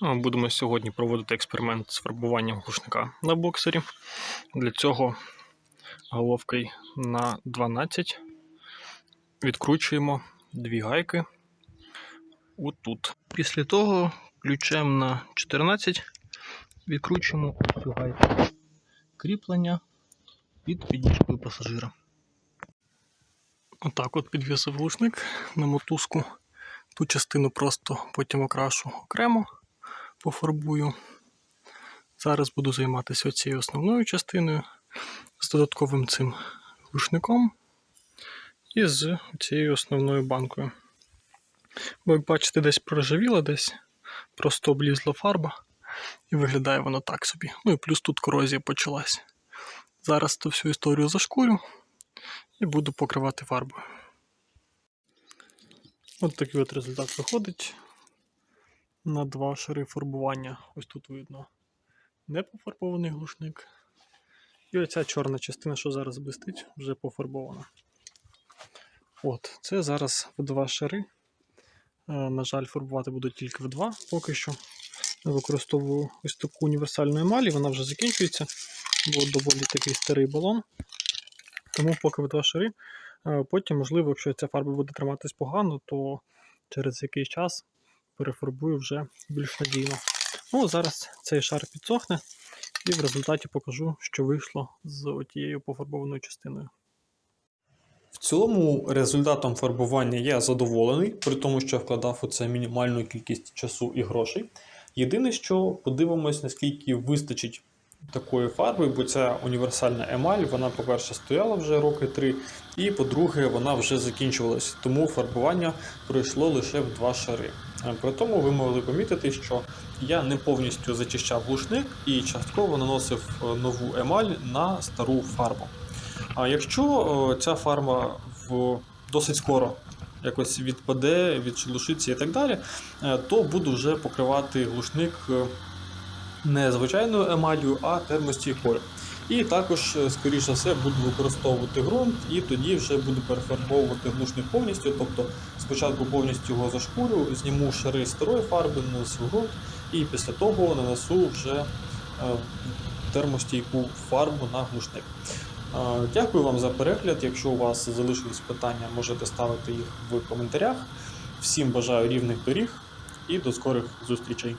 Будемо сьогодні проводити експеримент з фарбуванням глушника на боксері. Для цього головкою на 12 відкручуємо дві гайки отут. Після того ключем на 14 відкручуємо цю гайку кріплення під підніжкою пасажира. Отак от підвісив глушник на мотузку. Ту частину просто потім окрашу окремо, пофарбую. Зараз буду займатися цією основною частиною з додатковим цим глушником і з цією основною банкою. Бо, як бачите, десь проржавіла, десь просто облізла фарба, і виглядає воно так собі. Ну і плюс тут корозія почалась. Зараз ту всю історію зашкурю і буду покривати фарбою. От такий от результат виходить. На два шари фарбування. Ось тут видно непофарбований глушник. І оця чорна частина, що зараз блистить, вже пофарбована. От, це зараз в два шари. Е, На жаль, фарбувати буду тільки в два поки що. Використовую ось таку універсальну емаль, і вона вже закінчується, бо доволі такий старий балон. Тому поки в два шари. Е, Потім, можливо, якщо ця фарба буде триматись погано, то через якийсь час перефарбую вже більш надійно. Ну, зараз цей шар підсохне, і в результаті покажу, що вийшло з отією пофарбованою частиною. В цілому результатом фарбування я задоволений, при тому, що вкладав у це мінімальну кількість часу і грошей. Єдине, що подивимось, наскільки вистачить такої фарби, бо ця універсальна емаль, вона, по-перше, стояла вже роки три, і по-друге, вона вже закінчувалась, тому фарбування пройшло лише в два шари. Е, При тому ви могли помітити, що я не повністю зачищав глушник і частково наносив е, нову емаль на стару фарбу. А якщо ця фарма в досить скоро якось відпаде, відшелушиться і так далі, е, то буду вже покривати глушник е, не звичайною емаллю, а термостійкою. І також, е, скоріш за все, буду використовувати ґрунт, і тоді вже буду перефарбовувати глушник повністю. Тобто спочатку повністю його зашкурю, зніму шари старої фарби, нанесу ґрунт, і після того нанесу вже е, термостійку фарбу на глушник. Е, Дякую вам за перегляд. Якщо у вас залишились питання, можете ставити їх в коментарях. Всім бажаю рівних доріг і до скорих зустрічей.